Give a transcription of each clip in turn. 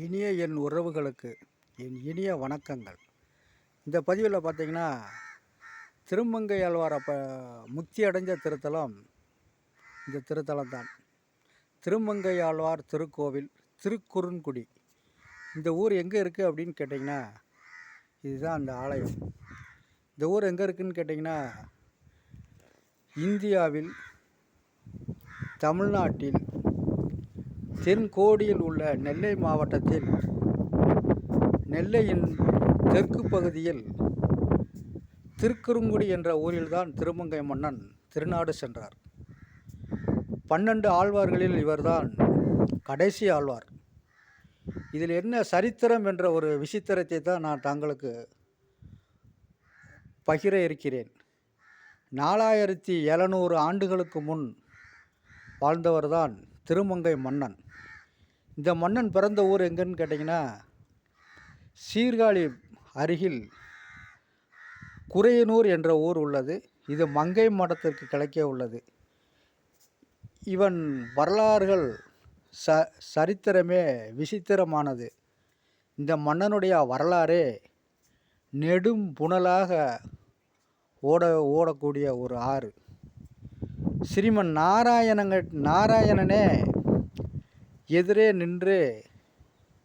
இனிய என் உறவுகளுக்கு என் இனிய வணக்கங்கள். இந்த பதிவில் பார்த்தீங்கன்னா திருமங்கை ஆழ்வார் அப்போ முக்தி அடைஞ்ச திருத்தலம் இந்த திருத்தலம் தான். திருமங்கை ஆழ்வார் திருக்கோவில் திருக்குறுன்குடி இந்த ஊர் எங்கே இருக்குது அப்படின்னு கேட்டிங்கன்னா இதுதான் அந்த ஆலயம். இந்த ஊர் எங்கே இருக்குதுன்னு கேட்டிங்கன்னா இந்தியாவில் தமிழ்நாட்டில் தென்கோடியில் உள்ள நெல்லை மாவட்டத்தில் நெல்லையின் தெற்கு பகுதியில் திருக்குறுங்குடி என்ற ஊரில்தான் திருமங்கை மன்னன் திருநாடு சென்றார். பன்னெண்டு ஆழ்வார்களில் இவர்தான் கடைசி ஆழ்வார். இதில் என்ன சரித்திரம் என்ற ஒரு விசித்திரத்தை தான் நான் தங்களுக்கு பகிர இருக்கிறேன். நாலாயிரத்தி எழுநூறு ஆண்டுகளுக்கு முன் வாழ்ந்தவர்தான் திருமங்கை மன்னன். இந்த மன்னன் பிறந்த ஊர் எங்கன்னு கேட்டிங்கன்னா சீர்காழி அருகில் குறையனூர் என்ற ஊர் உள்ளது. இது மங்கை மடத்திற்கு கிழக்கே உள்ளது. இவன் வரலாறுகள் ச சரித்திரமே விசித்திரமானது. இந்த மன்னனுடைய வரலாறே நெடும் புனலாக ஓட ஓடக்கூடிய ஒரு ஆறு. ஸ்ரீமன் நாராயணங்க நாராயணனே எதிரே நின்று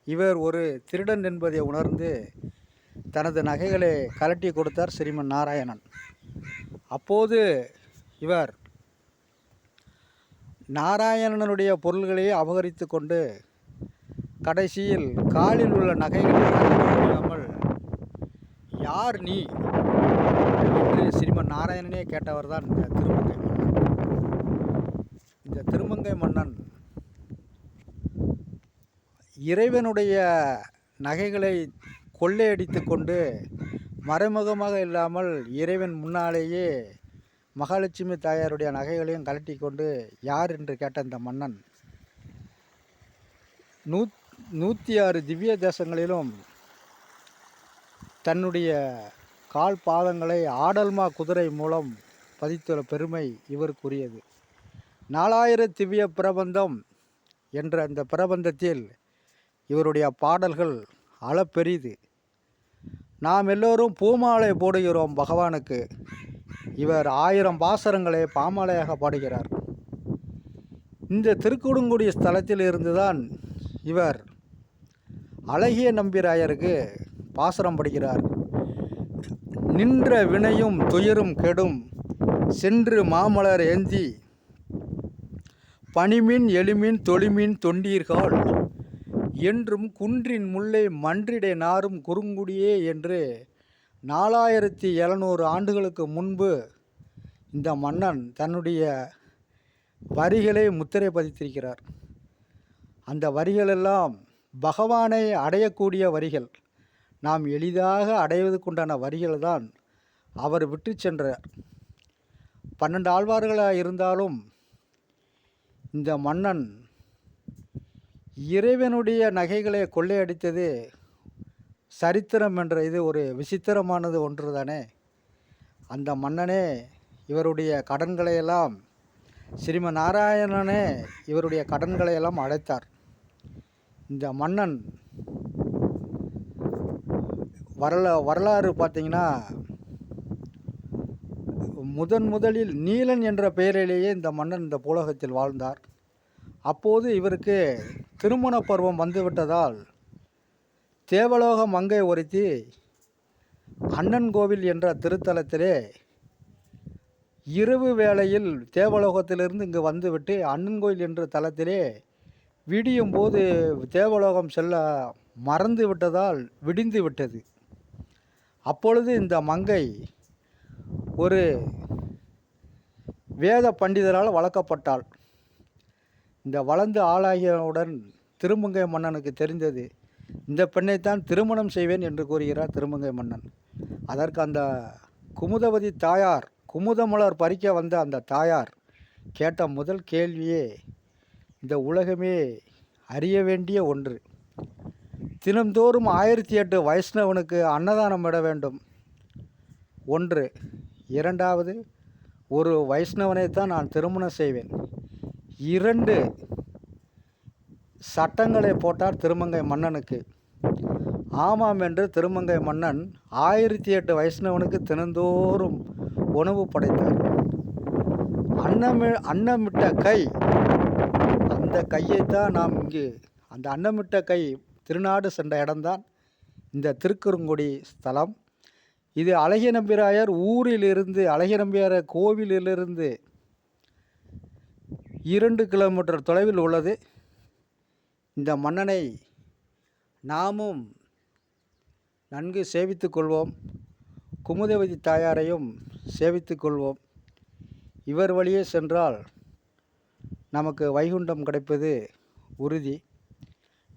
இவர் ஒரு திருடன் என்பதை உணர்ந்து தனது நகைகளை கலட்டி கொடுத்தார் ஸ்ரீமன் நாராயணன். அப்போது இவர் நாராயணனுடைய பொருள்களையே அபகரித்து கொண்டு கடைசியில் காலில் உள்ள நகைகளை யார் நீ? என்று ஸ்ரீமன் நாராயணனே கேட்டவர் தான் இந்த திருமங்கை மன்னன். இந்த திருமங்கை மன்னன் இறைவனுடைய நகைகளை கொள்ளையடித்து கொண்டு மறைமுகமாக இல்லாமல் இறைவன் முன்னாலேயே மகாலட்சுமி தாயாருடைய நகைகளையும் கலட்டி கொண்டு யார் என்று கேட்ட இந்த மன்னன். நூ நூற்றி ஆறு திவ்ய தேசங்களிலும் தன்னுடைய கால் பாதங்களை ஆடல்மா குதிரை மூலம் பதித்துள்ள பெருமை இவருக்குரியது. நாலாயிர திவ்ய பிரபந்தம் என்ற அந்த பிரபந்தத்தில் இவருடைய பாடல்கள் அளப்பெரிது. நாம் எல்லோரும் பூமாலை போடுகிறோம் பகவானுக்கு. இவர் ஆயிரம் பாசரங்களை பாமாலையாக பாடுகிறார். இந்த திருக்குடுங்குடி ஸ்தலத்தில் இருந்துதான் இவர் அழகிய நம்பிராயருக்கு பாசரம் படுகிறார். நின்ற வினையும் துயரும் கெடும். சென்று மாமலர் ஏந்தி பனிமீன் எளிமீன் தொளிமீன் தொண்டீர்கள் என்றும் குன்றின் முல்லை மன்றிடை நாரும் குறுங்குடியே என்று நாலாயிரத்தி எழுநூறு ஆண்டுகளுக்கு முன்பு இந்த மன்னன் தன்னுடைய வரிகளை முத்திரை பதித்திருக்கிறார். அந்த வரிகளெல்லாம் பகவானை அடையக்கூடிய வரிகள். நாம் எளிதாக அடைவதற்குண்டான வரிகள் தான் அவர் விட்டு சென்றார். பன்னெண்டு ஆழ்வார்களாக இருந்தாலும் இந்த மன்னன் இறைவனுடைய நகைகளை கொள்ளையடித்தது சரித்திரம் என்ற இது ஒரு விசித்திரமானது ஒன்று தானே அந்த மன்னனே இவருடைய கடன்களையெல்லாம் ஸ்ரீம நாராயணனே இவருடைய கடன்களையெல்லாம் அடைத்தார். இந்த மன்னன் வரலா வரலாறு பார்த்தீங்கன்னா முதன் முதலில் நீலன் என்ற பெயரிலேயே இந்த மன்னன் இந்த பூலகத்தில் வாழ்ந்தார். அப்போது இவருக்கு திருமண பருவம் வந்துவிட்டதால் தேவலோக மங்கை ஒருத்தி அண்ணன் கோவில் என்ற திருத்தலத்திலே இரவு வேளையில் தேவலோகத்திலிருந்து இங்கு வந்துவிட்டு அண்ணன் கோயில் என்ற தலத்திலே விடியும் போது தேவலோகம் செல்ல மறந்து விட்டதால் விடிந்து விட்டது. அப்பொழுது இந்த மங்கை ஒரு வேத பண்டிதரால் வளர்க்கப்பட்டாள். இந்த வளர்ந்து ஆளாகியவுடன் திருமங்கை மன்னனுக்கு தெரிந்தது. இந்த பெண்ணைத்தான் திருமணம் செய்வேன் என்று கூறுகிறார் திருமங்கை மன்னன். அதற்கு அந்த குமுதவதி தாயார் குமுதமலர் பறிக்க வந்த அந்த தாயார் கேட்ட முதல் கேள்வியே இந்த உலகமே அறிய வேண்டிய ஒன்று. தினந்தோறும் ஆயிரத்தி எட்டு வைஷ்ணவனுக்கு அன்னதானம் விட வேண்டும். ஒன்று. இரண்டாவது ஒரு வைஷ்ணவனை தான் நான் திருமணம் செய்வேன். இரண்டு சட்டங்களை போட்டார் திருமங்கை மன்னனுக்கு. ஆமாம் என்று திருமங்கை மன்னன் ஆயிரத்தி எட்டு வைஷ்ணவனுக்கு தினந்தோறும் உணவு படைத்தார். அன்னமி அன்னமிட்ட கை அந்த கையைத்தான் நாம் இங்கு அந்த அன்னமிட்ட கை திருநாடு சென்ற இடம்தான் இந்த திருக்குறுங்குடி ஸ்தலம். இது அழகிய நம்பிராயர் ஊரிலிருந்து அழகிய நம்பிராயர் கோவிலிலிருந்து இரண்டு கிலோமீட்டர் தொலைவில் உள்ளது. இந்த மன்னனை நாமும் நன்கு சேவித்து கொள்வோம். குமுதவதி தாயாரையும் சேவித்து கொள்வோம். இவர் வழியே சென்றால் நமக்கு வைகுண்டம் கிடைப்பது உறுதி.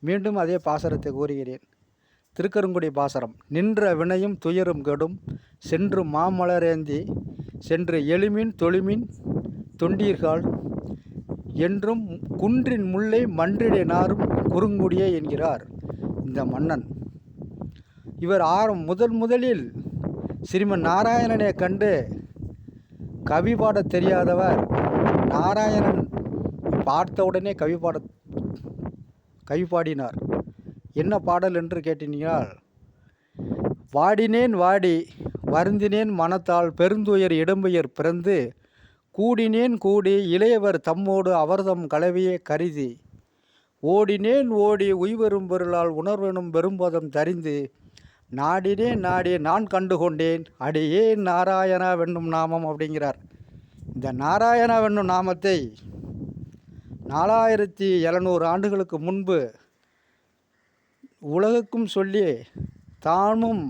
மீண்டும் அதே பாசரத்தை கூறுகிறேன். திருக்கருங்குடி பாசரம் நின்ற வினையும் துயரும் கெடும். சென்று மாமலரேந்தி சென்று எளிமின் தொழுமின் தொண்டீர்கள் என்றும் குன்றின் முல்லை மன்றிடை நாரும் குறுங்குடியே என்கிறார் இந்த மன்னன். இவர் ஆரம் முதன் முதலில் ஸ்ரீமன் நாராயணனை கண்டு கவி பாட தெரியாதவர். நாராயணன் பார்த்த உடனே கவி பாட கவி பாடினார். என்ன பாடல் என்று கேட்டினால் வாடினேன் வாடி வருந்தினேன் மனத்தால் பெருந்துயர் இடம்பெயர் பிறந்து கூடினேன் கூடி இளையவர் தம்மோடு அவர்தம் கலவையே கருதி. ஓடினேன் ஓடி உய்வரும் பொருளால் உணர்வெனும் பெரும்பதம் தரிந்து. நாடினேன் நாடி நான் கண்டு கொண்டேன் அடியே நாராயணா வெண்ணும் நாமம் அப்படிங்கிறார். இந்த நாராயணா வெண்ணும் நாமத்தை நாலாயிரத்தி எழுநூறு ஆண்டுகளுக்கு முன்பு உலகுக்கும் சொல்லி தானும்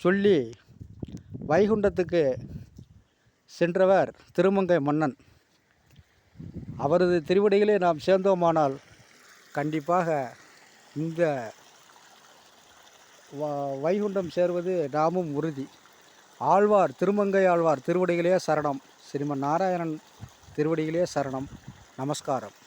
சொல்லி வைகுண்டத்துக்கு சென்றவர் திருமங்கை மன்னன். அவரது திருவடிகளே நாம் சேர்ந்தோமானால் கண்டிப்பாக இந்த வ- வைகுண்டம் சேர்வது நாமும் உறுதி. ஆழ்வார் திருமங்கை ஆழ்வார் திருவடிகளே சரணம். ஸ்ரீமன் நாராயணன் திருவடிகளே சரணம். நமஸ்காரம்.